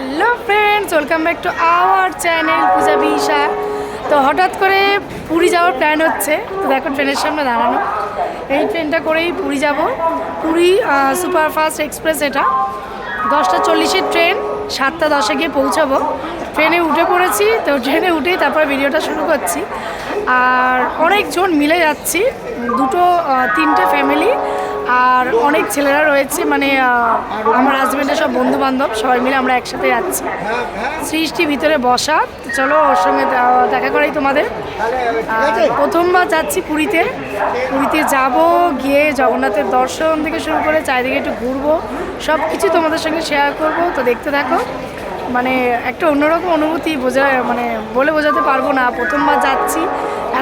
Hello friends welcome back to our channel Puja Bisha তো হঠাৎ করে পুরী যাওয়ার প্ল্যান হচ্ছে। তো দেখো ট্রেনের সামনে দাঁড়ানো। এই ট্রেনটা করেই পুরী যাব। পুরী সুপারফাস্ট এক্সপ্রেস এটা। দশটা চল্লিশের ট্রেন সাতটা দশে গিয়ে পৌঁছাবো। ট্রেনে উঠে পড়েছি। তো ট্রেনে উঠেই তারপর ভিডিওটা শুরু করছি। আর অনেকজন মিলে যাচ্ছি। দুটো তিনটে ফ্যামিলি আর অনেক ছেলেরা রয়েছে মানে আমার হাজব্যান্ডের সব বন্ধু বান্ধব সবাই মিলে আমরা একসাথে যাচ্ছি। সৃষ্টি ভিতরে বসা চলো ওর সঙ্গে দেখা করাই তোমাদের। প্রথমবার যাচ্ছি পুরীতে। পুরীতে যাব, গিয়ে জগন্নাথের দর্শন থেকে শুরু করে চারিদিকে একটু ঘুরবো। সব কিছু তোমাদের সঙ্গে শেয়ার করব, তো দেখতে থাকো। মানে একটা অন্যরকম অনুভূতি বোঝা মানে বলে বোঝাতে পারব না। প্রথমবার যাচ্ছি।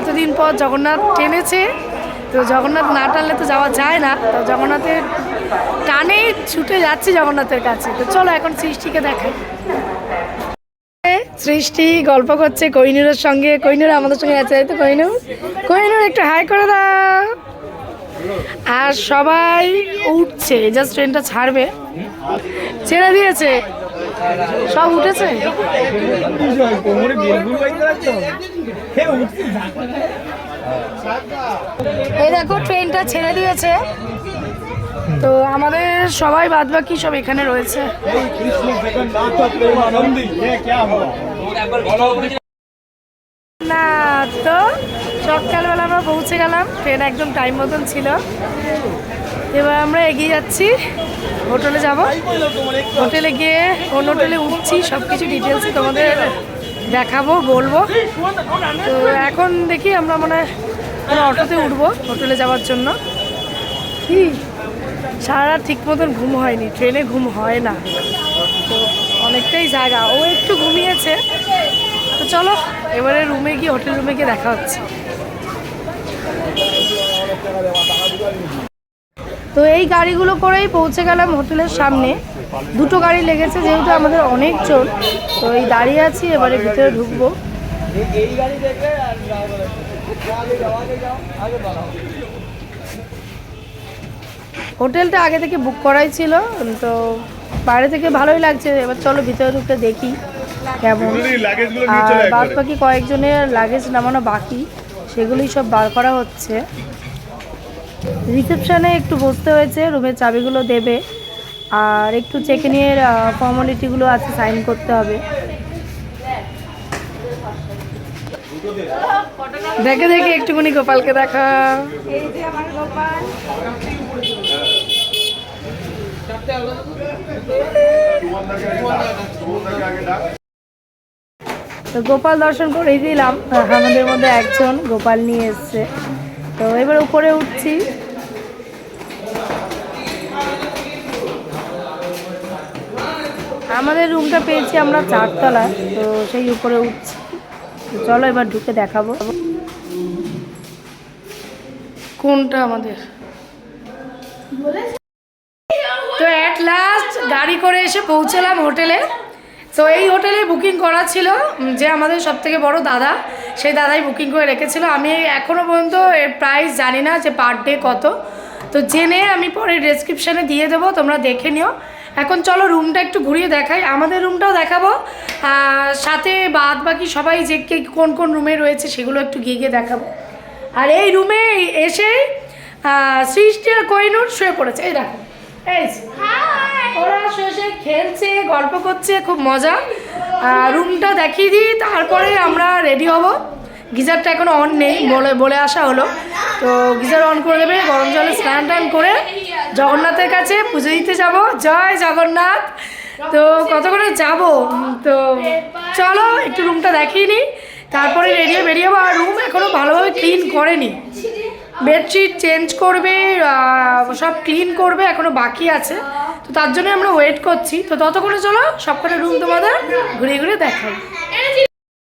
এতদিন পর জগন্নাথ টেনেছে তো জগন্নাথ না টানলে তো যাওয়া যায় না। তো জগন্নাথের টানে ছুটে যাচ্ছি জগন্নাথের কাছে। তো চলো এখন সৃষ্টিকে দেখাই। সৃষ্টি গল্প করছে কৈনুরের সঙ্গে। কৈনুর আমাদের সঙ্গে আছে তো কৈনুর কৈনুর একটু হাই করে দাও। আর সবাই উঠছে জাস্ট ট্রেনটা ছাড়বে। ছেড়ে দিয়েছে। সব উঠেছে? এই দেখো ট্রেনটা ছেড়ে দিয়েছে। তো আমাদের সবাই বাদ বাকি সব এখানে রয়েছে। না, তো সকালবেলা আমরা পৌঁছে গেলাম। ট্রেন একদম টাইম মতন ছিল। এবার আমরা এগিয়ে যাচ্ছি। হোটেলে যাব। হোটেলে গিয়ে কোন হোটেলে উঠছি। সব কিছু ডিটেলস তোমাদের দেখাবো, বলব। তো এখন দেখি আমরা মানে অটোতে উঠবো হোটেলে যাওয়ার জন্য। কি? সারা ঠিক মতন ঘুম হয়নি, ট্রেনে ঘুম হয় না। তো অনেকটাই জায়গা ও একটু ঘুমিয়েছে। তো চলো, এবারে রুমে গিয়ে হোটেল রুমে গিয়ে দেখা হচ্ছে। তো এই গাড়িগুলো করেই পৌঁছে গেলাম হোটেলের সামনে। দুটো গাড়ি লেগেছে যেহেতু আমাদের অনেক জন তো এই দাঁড়িয়ে আছি এবারে ভিতরে ঢুকবো। হোটেলটা আগে থেকে বুক করাই ছিল তো বাইরে থেকে ভালোই লাগছে এবার চলো ভিতরে ঢুকতে দেখি কেমন। আর বাদ বাকি কয়েকজনের লাগেজ নামানো বাকি সেগুলোই সব বার করা হচ্ছে। রিসেপশনে একটু বসতে হয়েছে রুমের চাবিগুলো দেবে। আর একটু চেক ইনের ফর্মালিটিগুলো আছে সাইন করতে হবে। দেখে দেখে একটুখানি গোপালকে দেখা। তো গোপাল দর্শন করেই দিলাম। আমাদের মধ্যে একজন গোপাল নিয়ে এসছে। তো এবার উপরে উঠছি। আমাদের রুমটা পেয়েছি আমরা চারতলা তো সেই উপরে উঠছি। চলো এবার ঢুকে দেখাবো। কোনটা আমাদের? তো অ্যাট লাস্ট গাড়ি করে এসে পৌঁছলাম হোটেলে। তো এই হোটেলে বুকিং করা ছিল যে আমাদের সব থেকে বড় দাদা, সেই দাদাই বুকিং করে রেখেছিল। আমি এখনও পর্যন্ত এর প্রাইস জানি না যে পার ডে কত। তো জেনে আমি পরে ডেসক্রিপশানে দিয়ে দেবো, তোমরা দেখে নিও। এখন চলো রুমটা একটু ঘুরিয়ে দেখাই। আমাদের রুমটাও দেখাবো। সাথে বাদ বাকি সবাই যে কে কোন কোন রুমে রয়েছে সেগুলো একটু গিয়ে গিয়ে দেখাবো। আর এই রুমে এসেই আহ, সৃষ্টি আর কৈনুর শুয়ে পড়েছে। এই দেখো। এই। ওরা শেষে খেলছে গল্প করছে খুব মজা। আর রুমটা দেখিয়ে দিই তারপরে আমরা রেডি হব। গিজারটা এখন অন নেই বলে বলে আসা হলো। তো গিজার অন করে দেবে গরম জলে স্নান টান করে জগন্নাথের কাছে পুজো দিতে যাব। জয় জগন্নাথ। তো কত করে যাব তো চলো, একটু রুমটা দেখিয়ে তারপরে রেডি হয়ে বেরিয়ে যাব। আর রুম এখনও ভালোভাবে ক্লিন করেনি। বেডশিট চেঞ্জ করবে সব ক্লিন করবে, এখনও বাকি আছে। তো তার জন্য আমরা ওয়েট করছি। তো ততক্ষণে চলো, সবকটা রুম তোমাদের ঘুরে ঘুরে দেখাই।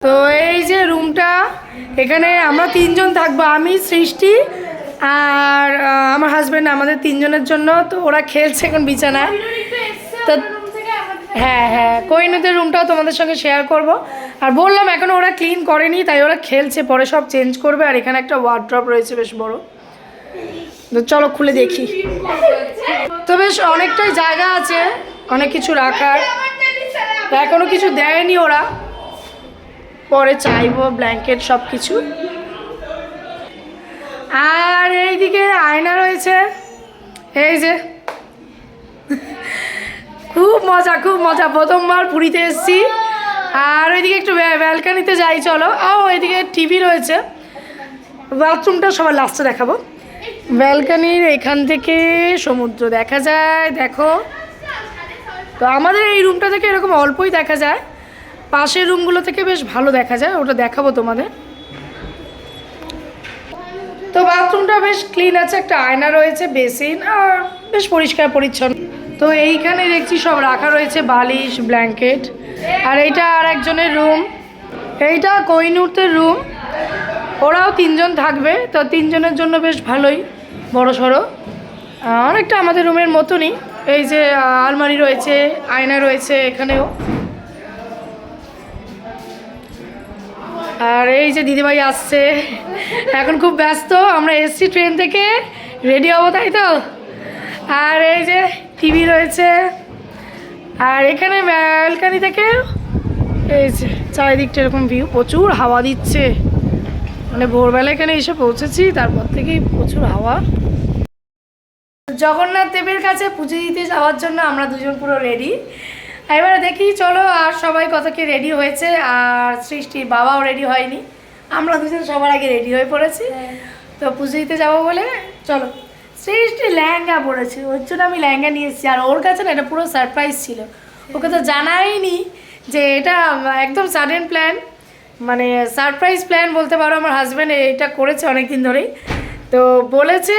তো এই যে রুমটা এখানে আমরা তিনজন থাকব। আমি, সৃষ্টি আর আমার হাজব্যান্ড আমাদের তিনজনের জন্য, তো ওরা খেলছে এখন বিছানায়। তো হ্যাঁ হ্যাঁ কোহিনুদের রুমটাও তোমাদের সঙ্গে শেয়ার করব। আর বললাম, এখনও ওরা ক্লিন করেনি, তাই ওরা খেলছে, পরে সব চেঞ্জ করবে, আর এখানে একটা ওয়ার্ড্রপ রয়েছে বেশ বড়। তো চলো খুলে দেখি। তো বেশ অনেকটাই জায়গা আছে, অনেক কিছু রাখার। তো এখনও কিছু দেয়নি ওরা। পরে চাইব ব্ল্যাঙ্কেট সব কিছু আর এইদিকে আয়না রয়েছে। এই যে। খুব মজা খুব মজা। প্রথমবার পুরীতে এসেছি। আর ওইদিকে একটু ব্যালকানিতে যাই, চলো। ও ওইদিকে টিভি রয়েছে। বাথরুমটা সবার লাস্টে দেখাবো। ব্যালকানির এখান থেকে সমুদ্র দেখা যায়, দেখো। তো আমাদের এই রুমটা থেকে এরকম অল্পই দেখা যায়। পাশের রুমগুলো থেকে বেশ ভালো দেখা যায়, ওটা দেখাবো তোমাদের। তো বাথরুমটা বেশ ক্লিন আছে, একটা আয়না রয়েছে বেসিন আর বেশ পরিষ্কার, পরিচ্ছন্ন। তো এইখানে দেখছি সব রাখা রয়েছে, বালিশ ব্ল্যাঙ্কেট আর এইটা আর একজনের রুম এইটা কৈনুরদের রুম ওরাও তিনজন থাকবে, তো তিনজনের জন্য বেশ ভালোই, বড় সড়ো। অনেকটা আমাদের রুমের মতনই। এই যে আলমারি রয়েছে, আয়না রয়েছে এখানেও। আর এই যে দিদিভাই আসছে। এখন খুব ব্যস্ত, আমরা এসছি ট্রেন থেকে। রেডি হব, তাই তো? আর এই যে টিভি রয়েছে। আর এখানে ব্যালকানি থেকে এই যে চারিদিকটা এরকম ভিউ প্রচুর হাওয়া দিচ্ছে। মানে ভোরবেলা এখানে এসে পৌঁছেছি, তারপর থেকেই প্রচুর হাওয়া। জগন্নাথ দেবের কাছে পুজো দিতে যাওয়ার জন্য আমরা দুজন পুরো রেডি এবারে দেখি চলো আর সবাই কত কি রেডি হয়েছে আর সৃষ্টির বাবাও রেডি হয়নি। আমরা দুজন সবার আগে রেডি হয়ে পড়েছি। তো পুজো দিতে যাব বলে চলো। সৃষ্টি লেহেঙ্গা পড়েছে ওর জন্য আমি লেহেঙ্গা নিয়ে এসেছি। আর ওর কাছে না এটা পুরো সারপ্রাইজ ছিল। ওকে তো জানাইনি যে এটা একদম সাডেন প্ল্যান মানে সারপ্রাইজ প্ল্যান বলতে পারো আমার হাজব্যান্ড এটা করেছে অনেক দিন ধরেই। তো বলেছে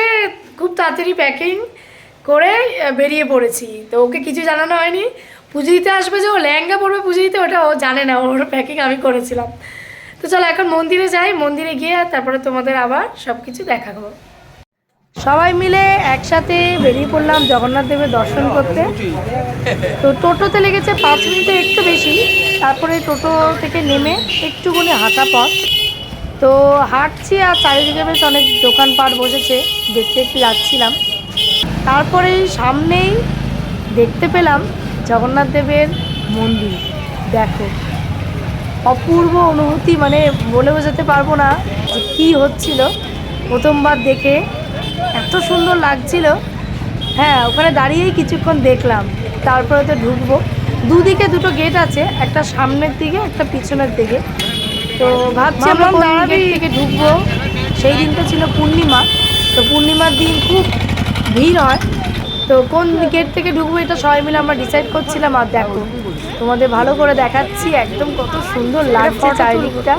খুব তাড়াতাড়ি প্যাকিং করে বেরিয়ে পড়েছি। তো ওকে কিছু জানানো হয়নি। পুজো দিতে আসবে যে ও লেহেঙ্গা পরবে পুজো দিতে ওটা ও জানে না, ওর প্যাকিং আমি করেছিলাম। তো চলো এখন মন্দিরে যাই, মন্দিরে গিয়ে তারপরে তোমাদের আবার সব কিছু দেখাবো। সবাই মিলে একসাথে বেরিয়ে পড়লাম জগন্নাথ দেবের দর্শন করতে। তো টোটোতে লেগেছে পাঁচ মিনিটের একটু বেশি, তারপরে টোটো থেকে নেমে একটুখানি হাঁটা পথ। তো হাঁটছি আর চারিদিকে বেশ অনেক দোকানপাট বসেছে, দেখতে একটু যাচ্ছিলাম। তারপরে সামনেই দেখতে পেলাম জগন্নাথ দেবের মন্দির। দেখো অপূর্ব অনুভূতি মানে বলে বোঝাতে পারব না যে কী হচ্ছিল। প্রথমবার দেখে এত সুন্দর লাগছিল। হ্যাঁ ওখানে দাঁড়িয়েই কিছুক্ষণ দেখলাম। তারপরে তো ঢুকবো। দুদিকে দুটো গেট আছে একটা সামনের দিকে একটা পিছনের দিকে। তো ভাবছি আমরা গেট থেকে ঢুকবো? সেই দিনটা ছিল পূর্ণিমা। তো পূর্ণিমার দিন খুব ভিড় হয়। তো কোন গেট থেকে ঢুকবো এটা সবাই মিলে আমরা ডিসাইড করছিলাম আর দেখো তোমাদের ভালো করে দেখাচ্ছি একদম কত সুন্দর লাগছে চারিদিকটা।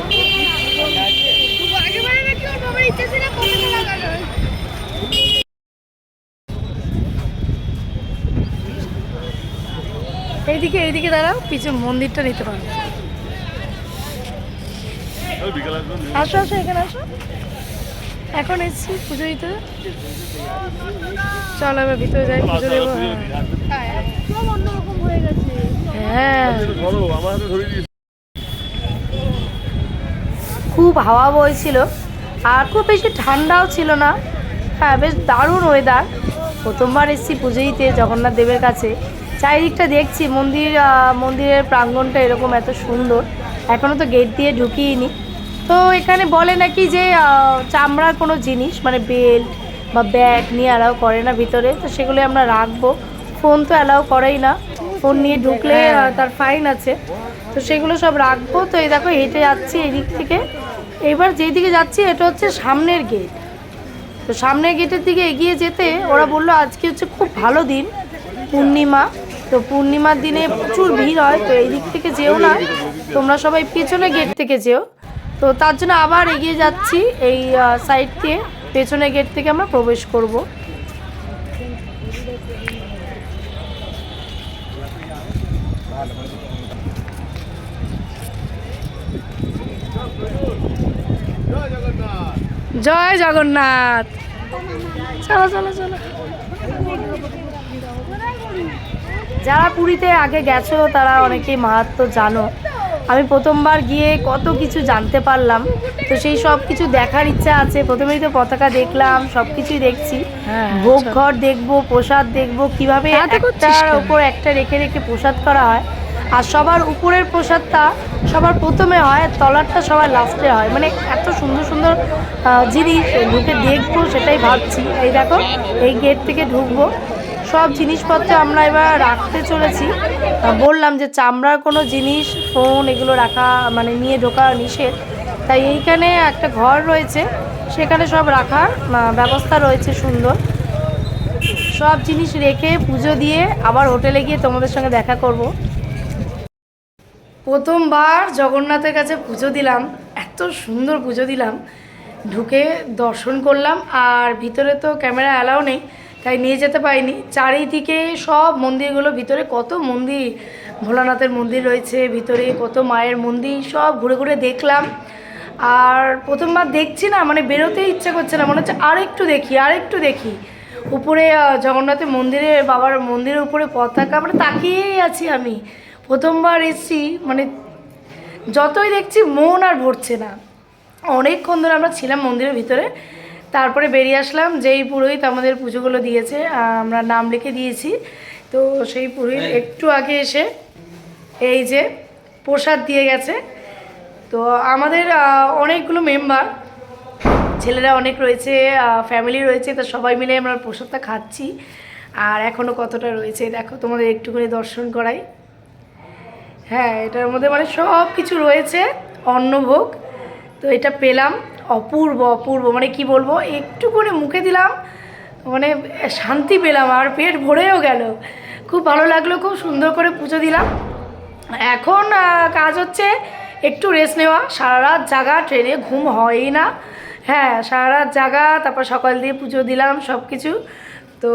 এইদিকে এইদিকে দাঁড়াও পিছু মন্দিরটা নিতে পারবে আসো আসো এখানে আসো। এখন এসছি পুজো দিতে। চলো এবার ভিতরে যাই পুজো দেবো হ্যাঁ। খুব হাওয়া বইছিল আর খুব বেশি ঠান্ডাও ছিল না। হ্যাঁ বেশ দারুণ ওয়েদার প্রথমবার এসেছি পুজো দিতে জগন্নাথ দেবের কাছে। চারিদিকটা দেখছি মন্দির মন্দিরের প্রাঙ্গণটা এরকম এত সুন্দর। এখনও তো গেট দিয়ে ঢুকিয়েনি তো এখানে বলে নাকি যে চামড়ার কোনো জিনিস মানে বেল্ট বা ব্যাগ নিয়ে অ্যালাউ করে না ভিতরে তো সেগুলো আমরা রাখব। ফোন তো অ্যালাউ করেই না। ফোন নিয়ে ঢুকলে তার ফাইন আছে। তো সেগুলো সব রাখব। তো এই দেখো হেঁটে যাচ্ছি এদিক থেকে। এবার যেদিকে যাচ্ছি এটা হচ্ছে সামনের গেট তো সামনের গেটের দিকে এগিয়ে যেতে ওরা বলল আজকে হচ্ছে খুব ভালো দিন পূর্ণিমা। তো পূর্ণিমার দিনে প্রচুর ভিড় হয় তো এই দিক থেকে যেও না। তোমরা সবাই পেছনে গেট থেকে যেও। তো তার জন্য আবার এগিয়ে যাচ্ছি এই সাইড দিয়ে। পেছনে গেট থেকে আমরা প্রবেশ করব। জয় জগন্নাথ। চলো চলো চলো। যারা পুরীতে আগে গেছো, তারা অনেকেই মাহাত্ম জানো। আমি প্রথমবার গিয়ে কত কিছু জানতে পারলাম। তো সেই সব কিছু দেখার ইচ্ছা আছে। প্রথমেই তো পতাকা দেখলাম সব কিছুই দেখছি। ভোগ ঘর দেখব প্রসাদ দেখব কীভাবে একটার ওপর একটা রেখে রেখে প্রসাদ করা হয়। আর সবার উপরের প্রসাদটা সবার প্রথমে হয় তলারটা সবার লাস্টে হয়। মানে এত সুন্দর সুন্দর জিনিস ঢুকে দেখব সেটাই ভাবছি। এই দেখো এই গেট থেকে ঢুকবো। সব জিনিসপত্র আমরা এবার রাখতে চলেছি। বললাম যে চামড়ার কোনো জিনিস, ফোন এগুলো রাখা মানে নিয়ে ঢোকা নিষেধ। তাই এইখানে একটা ঘর রয়েছে, সেখানে সব রাখার ব্যবস্থা রয়েছে সুন্দর। সব জিনিস রেখে পুজো দিয়ে আবার হোটেলে গিয়ে তোমাদের সঙ্গে দেখা করব। প্রথমবার জগন্নাথের কাছে পুজো দিলাম, এত সুন্দর পুজো দিলাম। ঢুকে দর্শন করলাম, আর ভিতরে তো ক্যামেরা অ্যালাও নেই। তাই নিয়ে যেতে পারিনি। চারিদিকে সব মন্দিরগুলো, ভিতরে কত মন্দির, ভোলানাথের মন্দির রয়েছে, ভিতরে কত মায়ের মন্দির, সব ঘুরে ঘুরে দেখলাম। আর প্রথমবার দেখছি না মানে বেরোতে ইচ্ছে করছে না, মনে হচ্ছে আর একটু দেখি আর একটু দেখি। উপরে জগন্নাথের মন্দিরে, বাবার মন্দিরের উপরে পতাকা মানে তাকিয়েই আছি আমি। প্রথমবার এসছি মানে যতই দেখছি মন আর ভরছে না। অনেকক্ষণ ধরে আমরা ছিলাম মন্দিরের ভিতরে তারপরে বেরিয়ে আসলাম যেই পুরোহিত আমাদের পুজোগুলো দিয়েছে আমরা নাম লিখে দিয়েছি। তো সেই পুরোহিত একটু আগে এসে এই যে প্রসাদ দিয়ে গেছে। তো আমাদের অনেকগুলো মেম্বার ছেলেরা অনেক রয়েছে ফ্যামিলি রয়েছে তো সবাই মিলে আমরা প্রসাদটা খাচ্ছি। আর এখনও কতটা রয়েছে দেখো তোমাদের একটুখানি দর্শন করাই। হ্যাঁ এটার মধ্যে মানে সব কিছু রয়েছে অন্নভোগ। তো এটা পেলাম। অপূর্ব অপূর্ব। মানে কি বলব একটু করে মুখে দিলাম মানে শান্তি পেলাম আর পেট ভরেও গেল। খুব ভালো লাগল, খুব সুন্দর করে পুজো দিলাম। এখন কাজ হচ্ছে একটু রেস্ট নেওয়া। সারা রাত জাগা, ট্রেনে ঘুম হয়ই না। হ্যাঁ সারা রাত জাগা, তারপর সকাল দিয়ে পুজো দিলাম সব কিছু তো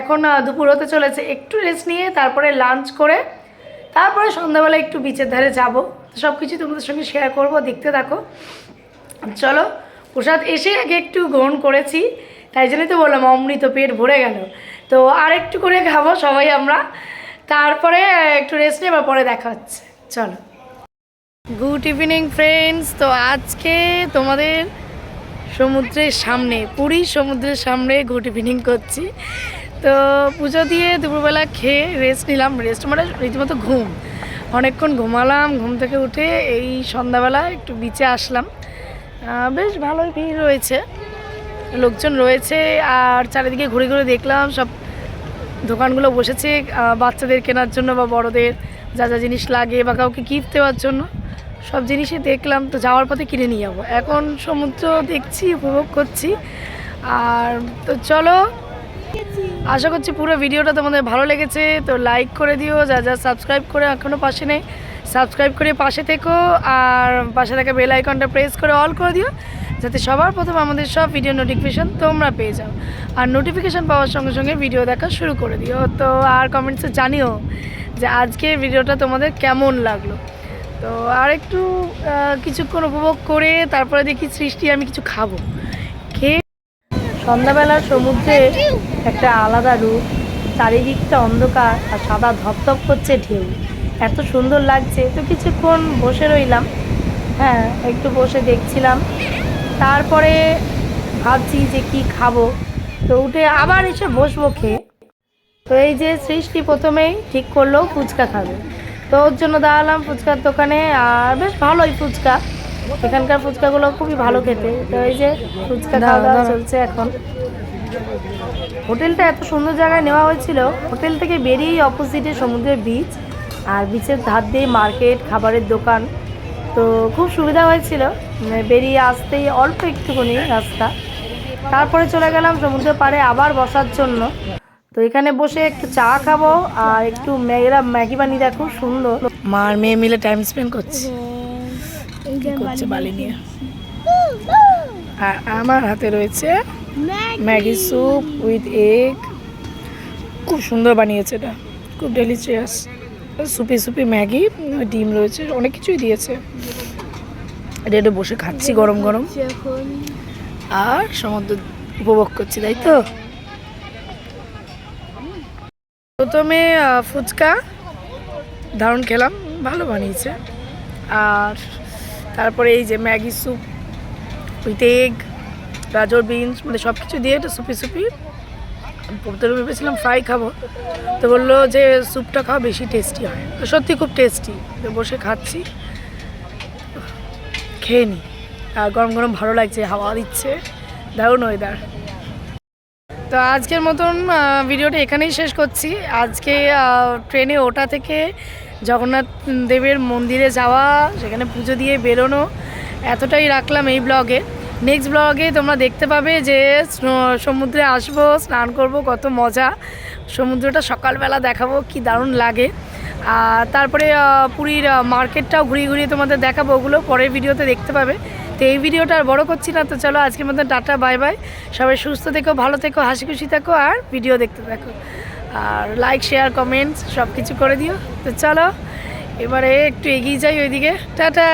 এখন দুপুর হতে চলেছে। একটু রেস্ট নিয়ে তারপরে লাঞ্চ করে তারপরে সন্ধ্যাবেলা একটু বিচের ধারে যাব। সব কিছু তোমাদের সঙ্গে শেয়ার করব, দেখতে থাকো। চলো, প্রসাদ এসে আগে একটু গ্রহণ করেছি, তাই জন্যই তো বললাম অমৃত পেট ভরে গেল। তো আর একটু করে খাব সবাই আমরা, তারপরে একটু রেস্ট নেবার পরে দেখা হচ্ছে। চলো। গুড ইভিনিং ফ্রেন্ডস তো আজকে তোমাদের সমুদ্রের সামনে, পুরী সমুদ্রের সামনে গুড ইভিনিং করছি। তো পুজো দিয়ে দুপুরবেলা খেয়ে রেস্ট নিলাম। রেস্ট মানে রীতিমতো ঘুম। অনেকক্ষণ ঘুমালাম, ঘুম থেকে উঠে এই সন্ধ্যাবেলা একটু বিচে আসলাম। বেশ ভালোই ভিড় রয়েছে। লোকজন রয়েছে আর চারিদিকে ঘুরে ঘুরে দেখলাম, সব দোকানগুলো বসেছে বাচ্চাদের কেনার জন্য বা বড়দের যা যা জিনিস লাগে বা কাউকে গিফট দেওয়ার জন্য, সব জিনিসই দেখলাম। তো যাওয়ার পথে কিনে নিয়ে যাব। এখন সমুদ্র দেখছি, উপভোগ করছি। আর তো চলো, আশা করছি পুরো ভিডিওটা তোমাদের ভালো লেগেছে। তো লাইক করে দিও, যা যা সাবস্ক্রাইব করে এখনও পাশে নেই। সাবস্ক্রাইব করে পাশে থেকো আর পাশে থাকা বেল আইকনটা প্রেস করে অল করে দিও, যাতে সবার প্রথম আমাদের সব ভিডিও নোটিফিকেশান তোমরা পেয়ে যাও। আর নোটিফিকেশান পাওয়ার সঙ্গে সঙ্গে ভিডিও দেখা শুরু করে দিও। তো আর কমেন্টসে জানিও যে আজকে ভিডিওটা তোমাদের কেমন লাগল। তো আর একটু কিছুক্ষণ উপভোগ করে তারপরে দেখি সৃষ্টি আমি কিছু খাব। খেয়ে সন্ধ্যাবেলার সমুদ্রে একটা আলাদা রূপ, চারিদিকটা অন্ধকার আর সাদা ধপধপ করছে ঢেউ। এত সুন্দর লাগছে। তো কিছুক্ষণ বসে রইলাম। হ্যাঁ একটু বসে দেখছিলাম। তারপরে ভাবছি যে কি খাব। তো উঠে আবার এসে বসবো খেয়ে। তো এই যে সৃষ্টি প্রথমেই ঠিক করল ফুচকা খাবে। তো ওর জন্য দাঁড়ালাম ফুচকার দোকানে আর বেশ ভালোই ফুচকা। এখানকার ফুচকাগুলো খুবই ভালো খেতে। তো এই যে ফুচকা খাওয়া দাওয়া চলছে এখন। হোটেলটা এত সুন্দর জায়গায় নেওয়া হয়েছিল। হোটেল থেকে বেরিয়েই অপোজিটে সমুদ্রের বিচ আর বিচের ধার দিয়ে মার্কেট খাবারের দোকান। তো খুব সুবিধা হয়েছিল। মানে বেরিয়ে আসতেই অল্প একটুখানি রাস্তা। তারপরে চলে গেলাম সমুদ্রের পাড়ে আবার বসার জন্য। তো এখানে বসে একটু চা খাব আর একটু ম্যাগিরা ম্যাগি বানিয়ে দেখো সুন্দর। মা আর মেয়ে মিলে টাইম স্পেন্ড করছে। কি করছে বালি নিয়ে? আর আমার হাতে রয়েছে ম্যাগি। স্যুপ উইথ এগ খুব সুন্দর বানিয়েছে এটা। খুব ডেলিচিয়াস সুপি সুপি ম্যাগি ডিম রয়েছে অনেক কিছুই দিয়েছে। এটা বসে খাচ্ছি গরম গরম। আর সমুদ্র উপভোগ করছি তাই তো? প্রথমে ফুচকা দারুণ খেলাম ভালো বানিয়েছে। আর তারপরে এই যে ম্যাগি স্যুপ উইথ এগ গাজর বিনস মানে সব কিছু দিয়ে একটা সুপি সুপি প্রথমে ভেবেছিলাম ফ্রাই খাব। তো বলল যে স্যুপটা খাওয়া বেশি টেস্টি হয়। তো সত্যি খুব টেস্টি তো বসে খাচ্ছি। খেয়ে নি। আর গরম গরম ভালো লাগছে, হাওয়া দিচ্ছে। দারুণ ওয়েদার তো আজকের মতন ভিডিওটা এখানেই শেষ করছি। আজকে ট্রেনে ওটা থেকে জগন্নাথ দেবের মন্দিরে যাওয়া, সেখানে পুজো দিয়ে বেরোনো, এতটাই রাখলাম এই ব্লগে নেক্সট ব্লগে তোমরা দেখতে পাবে যে সমুদ্রে আসব, স্নান করব, কত মজা। সমুদ্রটা সকালবেলা দেখাবো, কি দারুণ লাগে। আর তারপরে পুরীর মার্কেটটাও ঘুরিয়ে ঘুরিয়ে তোমাদের দেখাবো, ওগুলো পরের ভিডিওতে দেখতে পাবে। তো এই ভিডিওটা আর বড় করছি না, তো চলো আজকের মধ্যে টাটা, বাই বাই। সবাই সুস্থ থেকো, ভালো থেকো, হাসি খুশি থাকো, আর ভিডিও দেখতে থাকো। আর লাইক শেয়ার কমেন্টস সব কিছু করে দিও। তো চলো, এবারে একটু এগিয়ে যাই ওইদিকে। টাটা!